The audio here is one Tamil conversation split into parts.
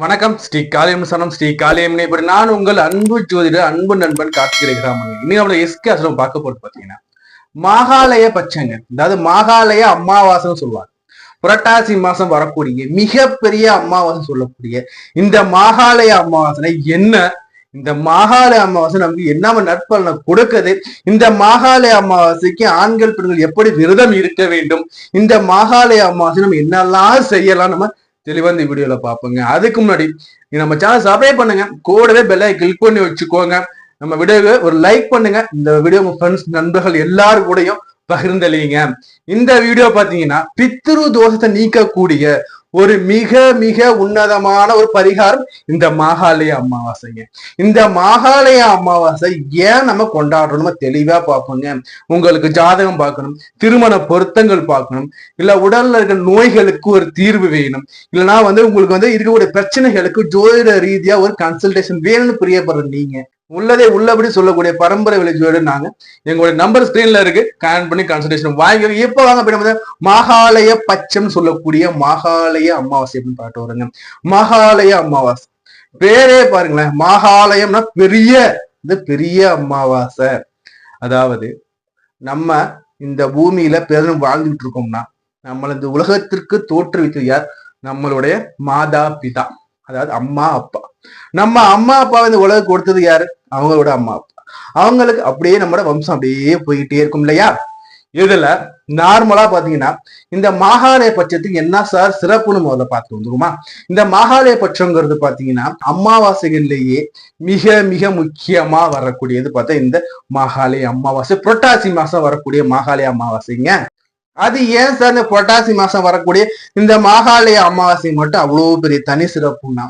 வணக்கம். ஸ்ரீ காளியம் சனம் ஸ்ரீ காளியம் இப்படி நான் உங்கள் அன்பு ஜோதிடர் அன்பு நண்பன் கார்த்திகை ராமன். இன்னைக்கு நம்மள எஸ்கே அசுரம் பார்க்க போட்டு பாத்தீங்கன்னா மாகாலய பச்சங்க. அதாவது மாகாலய அமாவாசைன்னு சொல்லுவாங்க. புரட்டாசி மாசம் வரக்கூடிய மிகப்பெரிய அமாவாசை சொல்லக்கூடிய இந்த மாகாலய அமாவாசனை என்ன? இந்த மாகாலய அமாவாசை நமக்கு என்ன நற்பலனை கொடுக்குது? இந்த மாகாலய அமாவாசைக்கு ஆண்கள் பெண்கள் எப்படி விரதம் இருக்க வேண்டும்? இந்த மாகாலய அமாவாசை நம்ம என்னெல்லாம் செய்யலாம்? நம்ம தெளிவா இந்த வீடியோல பாப்போங்க அதுக்கு முன்னாடி நீங்க நம்ம சேனல் சப்ஸ்கிரைப் பண்ணுங்க. கூடவே பெல்லை கிளிக் பண்ணி வச்சுக்கோங்க. நம்ம வீடியோக்கு ஒரு லைக் பண்ணுங்க. இந்த வீடியோ ஃப்ரெண்ட்ஸ் நண்பர்கள் எல்லாரும் கூடயும் பகிர்ந்தளிங்க. இந்த வீடியோ பாத்தீங்கன்னா பித்ரு தோஷத்தை நீக்கக்கூடிய ஒரு மிக மிக உன்னதமான ஒரு பரிகாரம் இந்த மாகாலய அமாவாசைங்க. இந்த மாகாலய அமாவாசை ஏன் நம்ம கொண்டாடுறோம் தெளிவா பார்ப்போங்க. உங்களுக்கு ஜாதகம் பார்க்கணும் திருமண பொருத்தங்கள் பார்க்கணும் இல்ல உடல்ல இருக்கிற நோய்களுக்கு ஒரு தீர்வு வேணும் இல்லைன்னா வந்து உங்களுக்கு வந்து இருக்கக்கூடிய பிரச்சனைகளுக்கு ஜோதிட ரீதியா ஒரு கன்சல்டேஷன் வேணும்னு பிரியப்படுற நீங்க. உள்ளதே உள்ளபடி சொல்லக்கூடிய பரம்பரை விளைச்சோடு நாங்க. எங்களுடைய நம்பர் ஸ்கிரீன்ல இருக்கு. ஸ்கேன் பண்ணி கன்சல்டேஷன் வாங்கி இப்ப வாங்க போய் மகாலய பச்சம் சொல்லக்கூடிய மகாலய அமாவாசை அப்படின்னு பாட்டு வருங்க. மகாலய அமாவாசை. பேரே பாருங்களேன். மகாலயம்னா பெரிய இந்த பெரிய அமாவாசை. அதாவது நம்ம இந்த பூமியில பெரும் வாழ்ந்துட்டு இருக்கோம்னா நம்மள இந்த உலகத்திற்கு தோற்றுவித்தது யார்? நம்மளுடைய மாதா பிதா. அதாவது அம்மா அப்பா. நம்ம அம்மா அப்பாவை இந்த உலகம் கொடுத்தது யாரு? அவங்களோட அம்மா அப்பா அவங்களுக்கு அப்படியே நம்மளோட வம்சம் அப்படியே போயிட்டே இருக்கும் இல்லையா? இதுல நார்மலா பாத்தீங்கன்னா இந்த மாகாலய பட்சத்துக்கு என்ன சார் சிறப்புன்னு முதல்ல பார்த்து வந்துருமா இந்த மாகாலய பட்சங்கிறது பாத்தீங்கன்னா அமாவாசைகள்லயே மிக மிக முக்கியமா வரக்கூடியது பார்த்தா இந்த மாகாலய அமாவாசை புரட்டாசி மாசம் வரக்கூடிய மாகாலய அமாவாசைங்க. அது ஏன் சார் இந்த புரட்டாசி மாசம் வரக்கூடிய இந்த மாகாலய அமாவாசை மட்டும் அவ்வளவு பெரிய தனி சிறப்புன்னா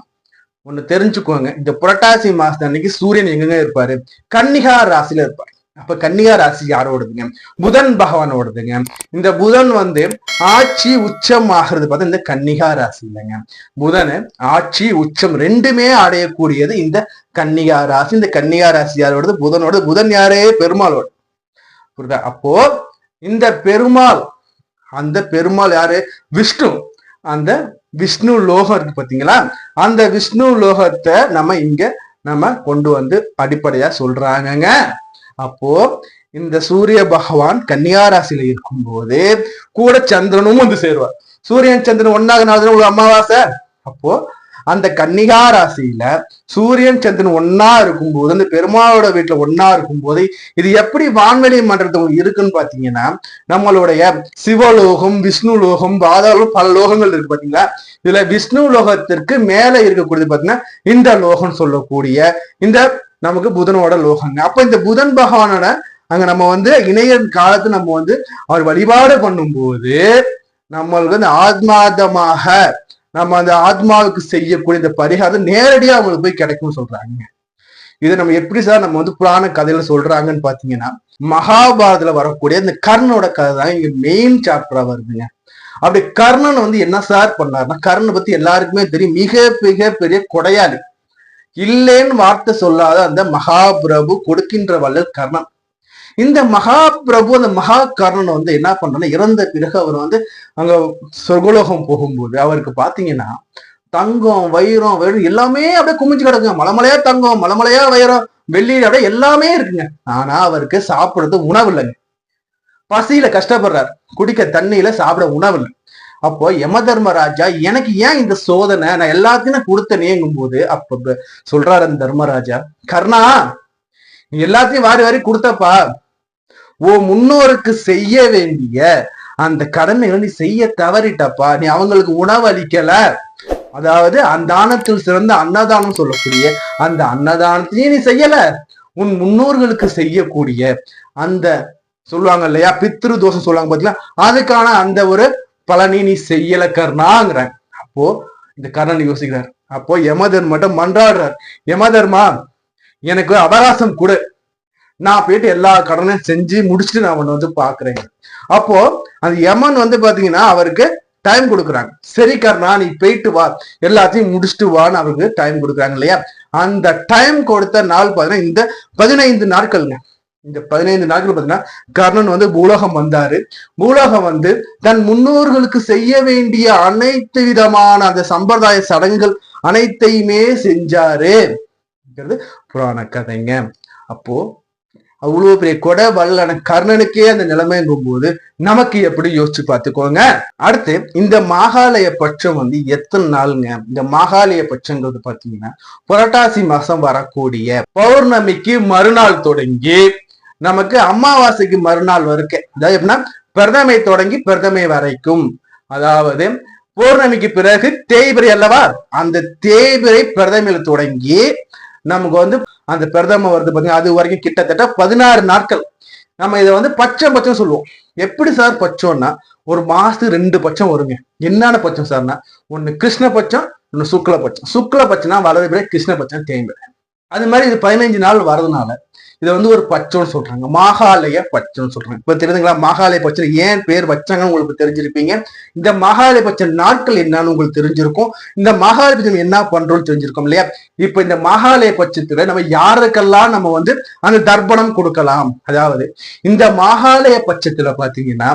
ஒண்ணு தெரிஞ்சுக்கோங்க. இந்த புரட்டாசி மாசம் அன்னைக்கு சூரியன் எங்கெங்க இருப்பாரு? கன்னிகா ராசியில இருப்பாரு. அப்ப கன்னிகா ராசி யாரோடதுங்க? புதன் பகவானோடதுங்க. இந்த புதன் வந்து ஆட்சி உச்சம் ஆகிறது பார்த்தா இந்த கன்னிகா ராசி இல்லைங்க. புதன் ஆட்சி உச்சம் ரெண்டுமே அடையக்கூடியது இந்த கன்னிகா ராசி. இந்த கன்னிகா ராசி யாரோடது? புதனோட புதன் யாரே? பெருமாளோட. புரியுதா? அப்போ இந்த பெருமாள் அந்த பெருமாள் யாரு? விஷ்ணு. அந்த விஷ்ணு லோகம் இருக்கு பாத்தீங்களா? அந்த விஷ்ணு லோகத்தை நம்ம இங்க நம்ம கொண்டு வந்து அடிப்படையா சொல்றாங்கங்க. அப்போ இந்த சூரிய பகவான் கன்னியா ராசியில இருக்கும்போது கூட சந்திரனும் வந்து சேருவார். சூரியன் சந்திரன் ஒன்னாக நாள் ஒரு அமாவாசை. அப்போ அந்த கன்னிகா ராசியில சூரியன் சந்திரன் ஒன்னா இருக்கும்போது அந்த பெருமாளோட வீட்டுல ஒன்னா இருக்கும்போது இது எப்படி வான்வெளி மன்றத்து இருக்குன்னு பாத்தீங்கன்னா நம்மளுடைய சிவலோகம் விஷ்ணு லோகம் பாதாளம் பல லோகங்கள் இருக்கு பாத்தீங்களா இதுல விஷ்ணு லோகத்திற்கு மேல இருக்கக்கூடியது பாத்தீங்கன்னா இந்த லோகம் சொல்லக்கூடிய இந்த நமக்கு புதனோட லோகங்க. அப்ப இந்த புதன் பகவானோட அங்க நம்ம வந்து இணைய காலத்து நம்ம வந்து அவர் வழிபாடு பண்ணும்போது நம்மளுக்கு வந்து ஆத்மாதமாக நம்ம அந்த ஆத்மாவுக்கு செய்யக்கூடிய இந்த பரிகாரம் நேரடியா அவங்களுக்கு போய் கிடைக்கும்னு சொல்றாங்க. இதை நம்ம எப்படி சார் நம்ம வந்து புராண கதையில சொல்றாங்கன்னு பாத்தீங்கன்னா மகாபாரதத்துல வரக்கூடிய இந்த கர்ணனோட கதை தான் இங்க மெயின் சாப்டரா வருதுங்க. அப்படி கர்ணன் வந்து என்ன சார் பண்ணாருன்னா கர்ணனை பத்தி எல்லாருக்குமே தெரியும். மிக மிக பெரிய கொடையாளி. இல்லைன்னு வார்த்தை சொல்லாத அந்த மகாபிரபு கொடுக்கின்ற வல்லல் கர்ணன். இந்த மகா பிரபு அந்த மகா கர்ணன் வந்து என்ன பண்றேன்னா இறந்த பிறகு அவர் வந்து அங்க சொர்க்கலோகம் போகும்போது அவருக்கு பாத்தீங்கன்னா தங்கம் வைரம் வைரம் எல்லாமே அப்படியே குமிஞ்சு கிடக்குங்க. மலமலையா தங்கம் மலமலையா வைரம் வெள்ளி அப்படியே எல்லாமே இருக்குங்க. ஆனா அவருக்கு சாப்பிடுறது உணவு இல்லைங்க. பசியில கஷ்டப்படுறாரு. குடிக்க தண்ணியில சாப்பிட உணவு இல்லை. அப்போ யம தர்மராஜா எனக்கு ஏன் இந்த சோதனை? நான் எல்லாத்தையும் கொடுத்தனேங்கும் போது அப்ப சொல்றாரு அந்த தர்மராஜா கர்ணா நீ எல்லாத்தையும் வாரி வாரி கொடுத்தப்பா. ஓ முன்னோருக்கு செய்ய வேண்டிய அந்த கடமைகளை நீ செய்ய தவறிட்டப்பா. நீ அவங்களுக்கு உணவு அளிக்கல. அதாவது அந்தானத்தில் சிறந்த அன்னதானம் சொல்லக்கூடிய அந்த அன்னதானத்தையும் நீ செய்யல. உன் முன்னோர்களுக்கு செய்யக்கூடிய அந்த சொல்லுவாங்க இல்லையா? பித்ரு தோஷம் சொல்லுவாங்க பாத்தீங்களா? அதுக்கான அந்த ஒரு பலனி நீ செய்யல கர்ணாங்கிறாங்க அப்போ இந்த கர்ணன் யோசிக்கிறார். அப்போ யமதர் மட்டும் மன்றாடுறார். யமதர்மா எனக்கு அவகாசம் கொடு. நான் போயிட்டு எல்லா கடனையும் செஞ்சு முடிச்சுட்டு நான் ஒன்று வந்து பாக்குறேங்க அப்போ அந்த யமன் வந்து பாத்தீங்கன்னா அவருக்கு டைம் கொடுக்குறாங்க. சரி கர்ணா நீ போயிட்டு வா. எல்லாத்தையும் முடிச்சுட்டு வான்னு அவருக்கு டைம் கொடுக்குறாங்க இல்லையா? அந்த டைம் கொடுத்த நாள் பாத்தீங்கன்னா இந்த பதினைந்து நாட்கள்ங்க. இந்த பதினைந்து நாட்கள் பாத்தீங்கன்னா கர்ணன் வந்து பூலோகம் வந்தாரு. பூலோகம் வந்து தன் முன்னோர்களுக்கு செய்ய வேண்டிய அனைத்து விதமான அந்த சம்பிரதாய சடங்குகள் அனைத்தையுமே செஞ்சாரு. புராண கதைங்க அப்போ அவ்வளவு பெரிய கொடை வல்லன கர்ணனுக்கே அந்த நிலைமைங்கும் போது நமக்கு எப்படி யோசிச்சு பார்த்துக்கோங்க. அடுத்து இந்த மாகாலய பட்சம் வந்து எத்தனை நாளுங்க? இந்த மாகாலய பட்சங்கிறது பாத்தீங்கன்னா புரட்டாசி மாசம் வரக்கூடிய பௌர்ணமிக்கு மறுநாள் தொடங்கி நமக்கு அமாவாசைக்கு மறுநாள் வரைக்கும் அதாவது எப்படின்னா பிரதமை தொடங்கி பிரதமை வரைக்கும். அதாவது பௌர்ணமிக்கு பிறகு தேய்பிரை அல்லவா? அந்த தேய்பிரை பிரதமையில தொடங்கி நமக்கு வந்து அந்த பிரதம வருது பாத்தீங்கன்னா அது வரைக்கும் கிட்டத்தட்ட பதினாறு நாட்கள். நம்ம இதை வந்து பச்சை பச்சம் சொல்லுவோம். எப்படி சார் பச்சோம்னா ஒரு மாசத்துக்கு ரெண்டு பட்சம் வருங்க. என்னென்ன பட்சம் சார்னா ஒண்ணு கிருஷ்ண பட்சம் ஒன்னு சுக்ல பட்சம் சுக்ல பட்சம்னா வலது பிறகு கிருஷ்ண பட்சம் தேய்பிரை அது மாதிரி இது பதினைஞ்சு நாள் வரதுனால இதை வந்து ஒரு பச்சோன்னு சொல்றாங்க. மாகாலய பச்சோன்னு சொல்றாங்க. இப்ப தெரியுதுங்களா? மாகாலய பச்சை ஏன் பேர் வச்சாங்கன்னு உங்களுக்கு தெரிஞ்சிருப்பீங்க. இந்த மாகாலய பச்சை நாட்கள் என்னன்னு உங்களுக்கு தெரிஞ்சிருக்கும். இந்த மாகாலய பட்சம் என்ன பண்றோம்னு தெரிஞ்சிருக்கும் இல்லையா? இப்ப இந்த மாகாலய பட்சத்துல நம்ம யாருக்கெல்லாம் நம்ம வந்து அந்த தர்ப்பணம் கொடுக்கலாம்? அதாவது இந்த மாகாலய பட்சத்துல பாத்தீங்கன்னா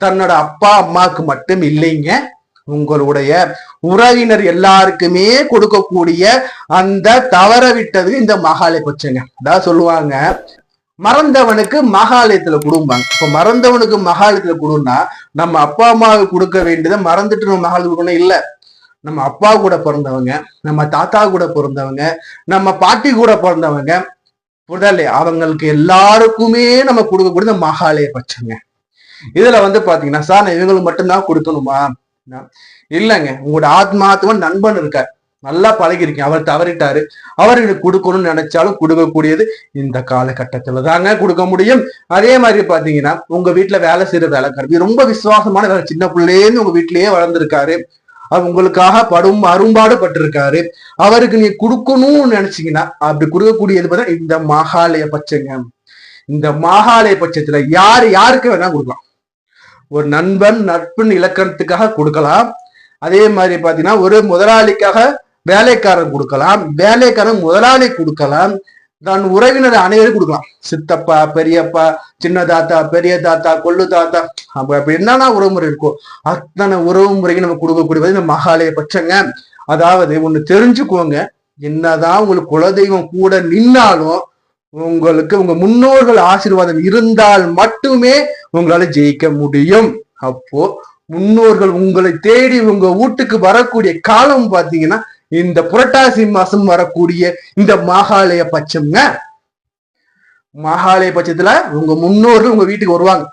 தன்னோட அப்பா அம்மாவுக்கு மட்டும் இல்லைங்க. உங்களுடைய உறவினர் எல்லாருக்குமே கொடுக்கக்கூடிய அந்த தவற விட்டது இந்த மகாலய பட்சங்க அதாவது சொல்லுவாங்க. மறந்தவனுக்கு மகாலயத்துல கொடுப்பாங்க இப்ப மறந்தவனுக்கு மகாலயத்துல கொடுன்னா நம்ம அப்பா அம்மாவுக்கு கொடுக்க வேண்டியதை மறந்துட்டு நம்ம மகாலயத்துக்கு கொடுக்கணும். இல்ல. நம்ம அப்பா கூட பிறந்தவங்க நம்ம தாத்தா கூட பிறந்தவங்க நம்ம பாட்டி கூட பிறந்தவங்க புரிதலே அவங்களுக்கு எல்லாருக்குமே நம்ம கொடுக்கக்கூடிய மகாலய பட்சங்க இதுல வந்து பாத்தீங்கன்னா சார் நான் இவங்களுக்கு மட்டும்தான் கொடுக்கணுமா? இல்லைங்க. உங்களோட ஆத்மாத்துவன் நண்பன் இருக்கார். நல்லா பழகிருக்கீங்க. அவர் தவறிட்டாரு. அவருக்கு கொடுக்கணும்னு நினைச்சாலும் கொடுக்கக்கூடியது இந்த காலகட்டத்துல தாங்க கொடுக்க முடியும். அதே மாதிரி பாத்தீங்கன்னா உங்க வீட்டுல வேலை செய்யற வேலைக்காரர் ரொம்ப விசுவாசமான வேலை சின்ன பிள்ளைலேருந்து உங்க வீட்லயே வளர்ந்துருக்காரு. அவர் உங்களுக்காக படும் அரும்பாடு பட்டிருக்காரு அவருக்கு நீ கொடுக்கணும்னு நினைச்சீங்கன்னா அப்படி கொடுக்கக்கூடியது பார்த்தா இந்த மகாலய பட்சங்க. இந்த மகாலய பட்சத்துல யாரு யாருக்கு வேணா கொடுக்கலாம். ஒரு நண்பன் நட்பின் இலக்கணத்துக்காக கொடுக்கலாம். அதே மாதிரி பாத்தீங்கன்னா ஒரு முதலாளிக்காக வேலைக்காரன் கொடுக்கலாம். வேலைக்காரன் முதலாளி கொடுக்கலாம். தன் உறவினர் அனைவரும் கொடுக்கலாம். சித்தப்பா பெரியப்பா சின்ன தாத்தா பெரிய தாத்தா கொள்ளு தாத்தா. அப்ப என்னன்னா உறவுமுறை இருக்கோ அத்தனை உறவு முறைக்கு நம்ம கொடுக்கக்கூடியது இந்த மகாலய பட்சங்க. அதாவது ஒண்ணு தெரிஞ்சுக்கோங்க. என்னதான் உங்களுக்கு குலதெய்வம் கூட நின்னாலும் உங்களுக்கு உங்க முன்னோர்கள் ஆசீர்வாதம் இருந்தால் மட்டுமே உங்களால ஜெயிக்க முடியும். அப்போ முன்னோர்கள் உங்களை தேடி உங்க வீட்டுக்கு வரக்கூடிய காலம் பாத்தீங்கன்னா இந்த புரட்டாசி மாசம் வரக்கூடிய இந்த மகாலய பட்சம்ங்க. மகாலய பட்சத்துல உங்க முன்னோர்கள் உங்க வீட்டுக்கு வருவாங்க.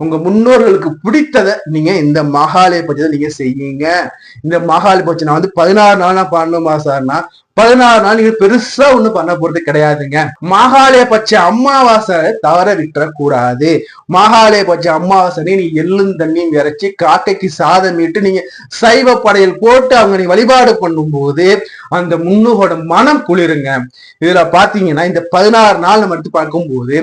உங்க முன்னோர்களுக்கு பிடித்ததை நீங்க இந்த மகாலய பட்சத்தை நீங்க செய்யுங்க. இந்த மகாலய பட்சம் நான் வந்து பதினாறு நாள் நான் பண்ணணுமா சார்னா பதினாறு நாள் நீங்க பெருசா ஒண்ணு பண்ண போறது கிடையாதுங்க. மாகாலய பட்ச அமாவாசை தவற விட்டுற கூடாது மாகாலய பட்ச அமாவாசை நீ எள்ளும் தண்ணியும் இறைச்சி காக்கைக்கு சாதம் இட்டு நீங்க சைவ படையல் போட்டு அவங்க நீ வழிபாடு பண்ணும்போது அந்த முன்னோட மனம் குளிருங்க. இதுல பாத்தீங்கன்னா இந்த பதினாறு நாள் நம்ம எடுத்து பார்க்கும்போது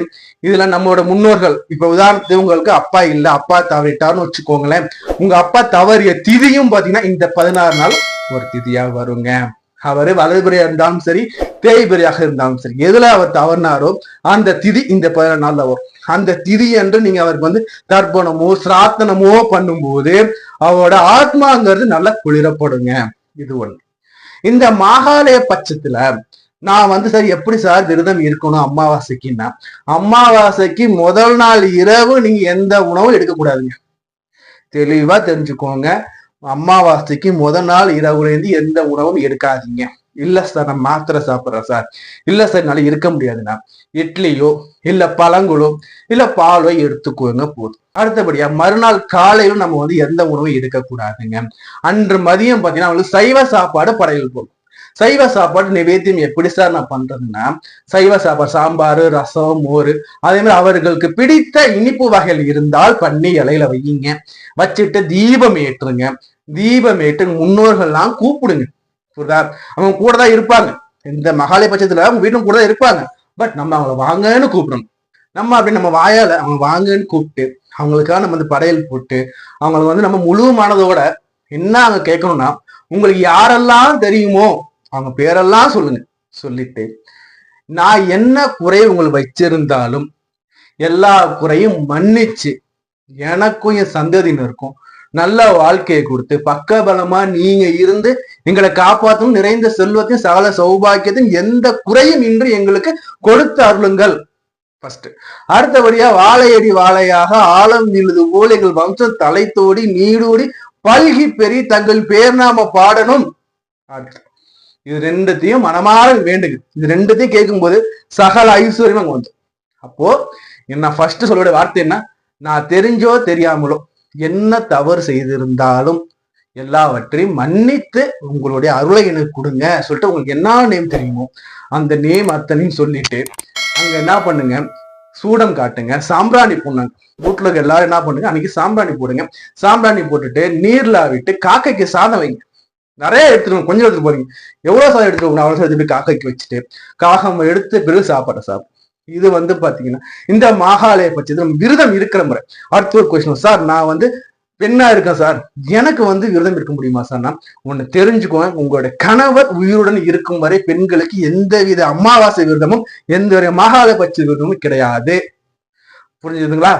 இதுல நம்மளோட முன்னோர்கள் இப்ப உதாரணத்துக்கு உங்களுக்கு அப்பா இல்ல அப்பா தவறிட்டார்னு வச்சுக்கோங்களேன். உங்க அப்பா தவறிய திதியும் பாத்தீங்கன்னா இந்த பதினாறு நாள் ஒரு திதியா வருங்க. அவரு வலதுபுறையா இருந்தாலும் சரி தேய்புறையாக இருந்தாலும் சரி எதுல அவர் தவறினாரோ அந்த திதி இந்த பதினாறு நாள்ல வரும். அந்த திதி என்று நீங்க அவருக்கு வந்து தர்ப்பணமோ சிராத்தனமோ பண்ணும்போது அவரோட ஆத்மாங்கிறது நல்லா குளிரப்படுங்க. இது ஒண்ணு. இந்த மாகாலய பட்சத்துல நான் வந்து சார் எப்படி சார் விரதம் இருக்கணும் அமாவாசைக்குன்னா அமாவாசைக்கு முதல் நாள் இரவு நீங்க எந்த உணவும் எடுக்கக்கூடாதுங்க. தெளிவா தெரிஞ்சுக்கோங்க. அமாவாசைக்கு முதல் நாள் இரவுலேருந்து எந்த உணவும் எடுக்காதீங்க. இல்ல சார் நான் மாத்திரை சாப்பிட்றேன் சார் இல்ல சார் என்னால இருக்க முடியாதுண்ணா. இட்லியோ இல்ல பழங்களோ இல்ல பாலோ எடுத்துக்கோங்க போதும். அடுத்தபடியா மறுநாள் காலையிலும் நம்ம வந்து எந்த உணவும் எடுக்கக்கூடாதுங்க. அன்று மதியம் பாத்தீங்கன்னா அவங்களுக்கு சைவ சாப்பாடு படையல் போகும் சைவ சாப்பாடு நிவேத்தியம் எப்படி சார் நான் பண்றதுன்னா சைவ சாப்பாடு சாம்பார் ரசம் மோர் அதே மாதிரி அவர்களுக்கு பிடித்த இனிப்பு வகைகள் இருந்தால் பண்ணி இலையில வையுங்க. வச்சுட்டு தீபம் ஏற்றுங்க. தீபம் ஏற்று முன்னோர்கள்லாம் கூப்பிடுங்க. புரியுதா? அவங்க கூட தான் இருப்பாங்க. இந்த மகாலய பட்சத்துல அவங்க வீட்டும் கூட தான் இருப்பாங்க. பட் நம்ம அவங்கள வாங்கன்னு கூப்பிடணும். நம்ம அப்படி நம்ம வாயால அவங்க வாங்கன்னு கூப்பிட்டு அவங்களுக்காக நம்ம வந்து படையல் போட்டு அவங்களுக்கு வந்து நம்ம முழு மனதோட என்ன அவங்க கேட்கணும்னா உங்களுக்கு யாரெல்லாம் தெரியுமோ அவங்க பேரெல்லாம் சொல்லுங்க. சொல்லிட்டு நான் என்ன குறை உங்களுக்கு வச்சிருந்தாலும் எல்லா குறையும் மன்னிச்சு எனக்கும் என் சந்ததியினருக்கும் நல்ல வாழ்க்கையை கொடுத்து பக்கபலமா நீங்க இருந்து எங்களை காப்பாற்றும் நிறைந்த செல்வத்தையும் சகல சௌபாக்கியத்தையும் எந்த குறையும் இன்று எங்களுக்கு கொடுத்து அருளுங்கள். ஃபர்ஸ்ட் அடுத்தபடியா வாழையடி வாழையாக ஆழம் விழுது போல் எங்கள் வம்சம் தலைத்தோடி நீடூடி பல்கி பெரிய தங்கள் பேர் நாம பாடணும். அடுத்து. இது ரெண்டுத்தையும் மனமாற வேண்டுங்க இது ரெண்டுத்தையும் கேட்கும் போது சகல ஐஸ்வர்யம் அங்க வந்து. அப்போ என்ன ஃபர்ஸ்ட் சொல்லுடைய வார்த்தை என்ன? நான் தெரிஞ்சோ தெரியாமலோ என்ன தவறு செய்திருந்தாலும் எல்லாவற்றையும் மன்னித்து உங்களுடைய அருளை எனக்கு கொடுங்க. சொல்லிட்டு உங்களுக்கு என்ன நேம் தெரியுமோ அந்த நேம் அத்தனையும் சொல்லிட்டு அங்க என்ன பண்ணுங்க? சூடம் காட்டுங்க. சாம்பிராணி போடுங்க வீட்டுல எல்லாரும் என்ன பண்ணுங்க? அன்னைக்கு சாம்பிராணி போடுங்க. சாம்பிராணி போட்டுட்டு நீர்ல விட்டு காக்கைக்கு சாதம் வைங்க. நிறைய எடுத்துருவோம் கொஞ்சம் எடுத்துட்டு போறீங்க. எவ்வளவு சாதம் எடுத்துருவோம் அவ்வளவு சாதம் எடுத்துட்டு காக்கைக்கு வச்சுட்டு காகம் எடுத்து பிறகு சாப்பாடு சாப்பிடும் இது வந்து பாத்தீங்கன்னா இந்த மாகாலய பட்சத்தில் நம்ம விரதம் இருக்கிற முறை. அடுத்த ஒரு கொஸ்டின் சார் நான் வந்து பெண்ணா இருக்கேன் சார். எனக்கு வந்து விரதம் இருக்க முடியுமா சார்? நான் ஒண்ணு தெரிஞ்சுக்கோங்க உங்களுடைய கணவர் உயிருடன் இருக்கும் வரை பெண்களுக்கு எந்தவித அமாவாசை விரதமும் எந்த ஒரு மகாலய பட்ச விரதமும் கிடையாது. புரிஞ்சுதுங்களா?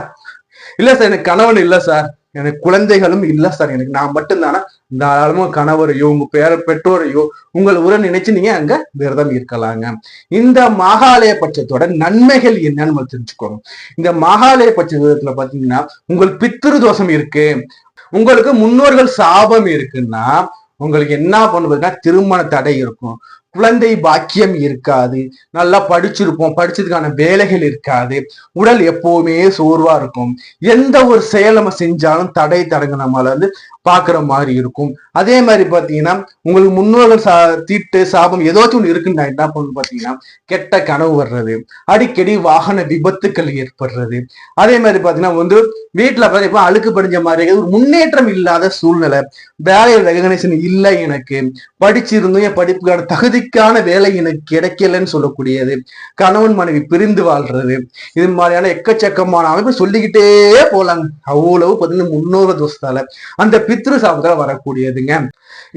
இல்ல சார் எனக்கு கணவன் இல்ல சார். எனக்கு குழந்தைகளும் இல்ல சார். எனக்கு நான் மட்டும்தானா? தாராளமா கணவரையோ உங்க பேர பெற்றோரையோ உங்கள் உரை நினைச்சு நீங்க அங்க விரதம் இருக்கலாங்க. இந்த மகாலய பட்சத்தோட நன்மைகள் என்னன்னு நம்ம இந்த மகாலய பட்சத்துல பாத்தீங்கன்னா உங்கள் பித்திரு தோஷம் இருக்கு. உங்களுக்கு முன்னோர்கள் சாபம் இருக்குன்னா உங்களுக்கு என்ன பண்ணுவதுன்னா திருமண தடை இருக்கும். குழந்தை பாக்கியம் இருக்காது. நல்லா படிச்சிருப்போம். படிச்சதுக்கான வேலைகள் இருக்காது. உடல் எப்பவுமே சோர்வா இருக்கும். எந்த ஒரு செயல் நம்ம செஞ்சாலும் தடை தடங்க நம்மள வந்து பாக்குற மாதிரி இருக்கும். அதே மாதிரி பாத்தீங்கன்னா உங்களுக்கு முன்னோர்கள் சா தீட்டு சாபம் ஏதாச்சும் ஒண்ணு இருக்குன்னு நான் என்ன பண்ணணும் பாத்தீங்கன்னா கெட்ட கனவு வர்றது அடிக்கடி வாகன விபத்துக்கள் ஏற்படுறது. அதே மாதிரி பாத்தீங்கன்னா வந்து வீட்டுல பாத்தீங்கன்னா அழுக்கு படிஞ்ச மாதிரி ஒரு முன்னேற்றம் இல்லாத சூழ்நிலை. வேலை ரெகனைசேஷன் இல்லை எனக்கு. படிச்சிருந்தும் என் படிப்புக்கான தகுதிக்கான வேலை எனக்கு கிடைக்கலன்னு சொல்லக்கூடியது. கணவன் மனைவி பிரிந்து வாழ்றது இது மாதிரியான எக்கச்சக்கமான அமைப்பு சொல்லிக்கிட்டே போலாங்க. அவ்வளவு பார்த்தீங்கன்னா முன்னோர்கள் தோஷத்தால அந்த பித்ரு சாபத்தால வரக்கூடியதுங்க.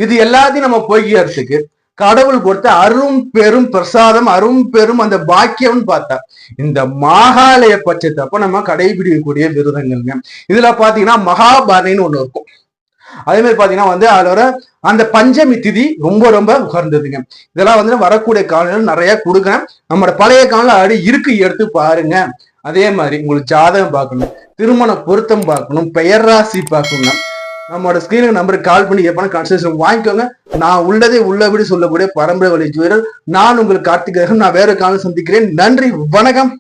இது எல்லாத்தையும் நம்ம போய்க்கிறதுக்கு கடவுள் கொடுத்த அரும் பெரும் பிரசாதம் அரும் பெரும் அந்த பாக்கியம்னு பார்த்தா இந்த மாகாலய பட்சத்தப்ப நம்ம கடைபிடிக்கக்கூடிய விருதங்கள்ங்க. இதுல பாத்தீங்கன்னா மகாபாரணின்னு ஒண்ணு இருக்கும். அதே மாதிரி பாத்தீங்கன்னா வந்து அதோட அந்த பஞ்சமி திதி ரொம்ப ரொம்ப உகர்ந்ததுங்க இதெல்லாம் வந்து வரக்கூடிய காலங்கள் நிறைய கொடுக்குறேன் நம்மளோட பழைய காலம் அடி இருக்கு எடுத்து பாருங்க. அதே மாதிரி உங்களுக்கு ஜாதகம் பார்க்கணும் திருமண பொருத்தம் பார்க்கணும் பெயர் ராசி பார்க்கணும். நம்மளோட ஸ்கிரீனுக்கு நம்பருக்கு கால் பண்ணி எப்பனா கன்சல்டேஷன் வாங்கிக்கோங்க. நான் உள்ளதே உள்ளபடி சொல்லக்கூடிய பரம்பரை வழி ஜோதிடர் நான் உங்களுக்கு கார்த்திகேயன். நான் வேற காலம் சந்திக்கிறேன். நன்றி வணக்கம்.